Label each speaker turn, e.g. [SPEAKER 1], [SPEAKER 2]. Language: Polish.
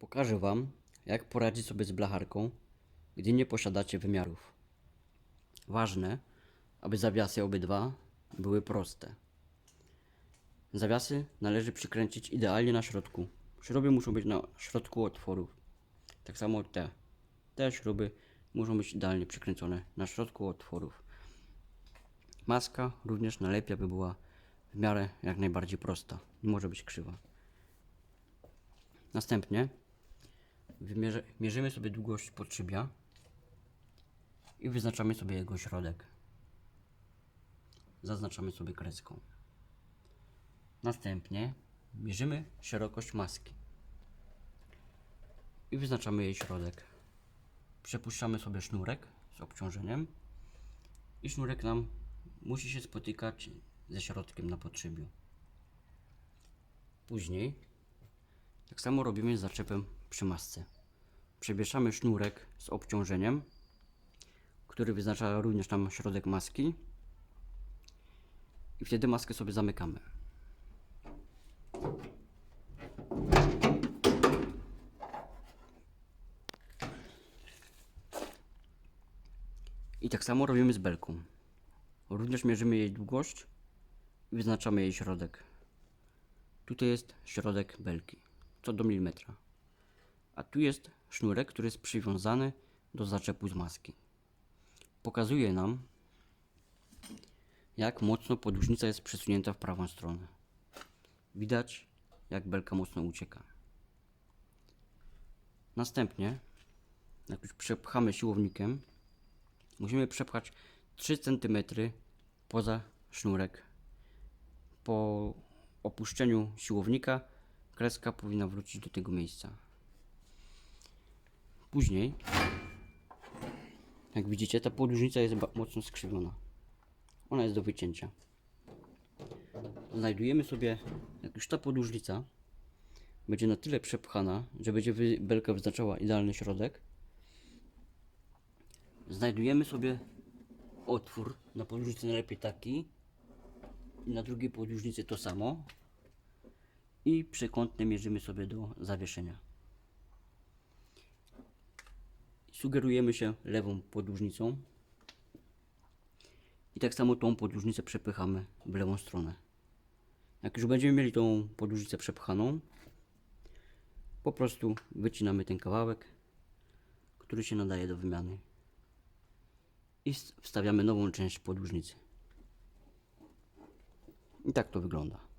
[SPEAKER 1] Pokażę Wam, jak poradzić sobie z blacharką, gdy nie posiadacie wymiarów. Ważne, aby zawiasy obydwa były proste. Zawiasy należy przykręcić idealnie na środku. Śruby muszą być na środku otworów. Tak samo te. Te śruby muszą być idealnie przykręcone na środku otworów. Maska również najlepiej, aby była w miarę jak najbardziej prosta. Nie może być krzywa. Następnie mierzymy sobie długość podszybia i wyznaczamy sobie jego środek. Zaznaczamy sobie kreską. Następnie mierzymy szerokość maski i wyznaczamy jej środek. Przepuszczamy sobie sznurek z obciążeniem i sznurek nam musi się spotykać ze środkiem na podszybiu. Później tak samo robimy z zaczepem przy masce. Przewieszamy sznurek z obciążeniem, który wyznacza również nam środek maski i wtedy maskę sobie zamykamy. I tak samo robimy z belką. Również mierzymy jej długość i wyznaczamy jej środek. Tutaj jest środek belki, co do milimetra. A tu jest sznurek, który jest przywiązany do zaczepu z maski. Pokazuje nam, jak mocno podłużnica jest przesunięta w prawą stronę. Widać, jak belka mocno ucieka. Następnie, jak już przepchamy siłownikiem, musimy przepchać 3 cm poza sznurek. Po opuszczeniu siłownika kreska powinna wrócić do tego miejsca. Później, jak widzicie, ta podłużnica jest mocno skrzywiona. Ona jest do wycięcia. Znajdujemy sobie, jak już ta podłużnica będzie na tyle przepchana, że będzie belka wyznaczała idealny środek, znajdujemy sobie otwór na podłużnicy najlepiej taki i na drugiej podłużnicy to samo i przekątne mierzymy sobie do zawieszenia. Sugerujemy się lewą podłużnicą i tak samo tą podłużnicę przepychamy w lewą stronę. Jak już będziemy mieli tą podłużnicę przepchaną, po prostu wycinamy ten kawałek, który się nadaje do wymiany i wstawiamy nową część podłużnicy. I tak to wygląda.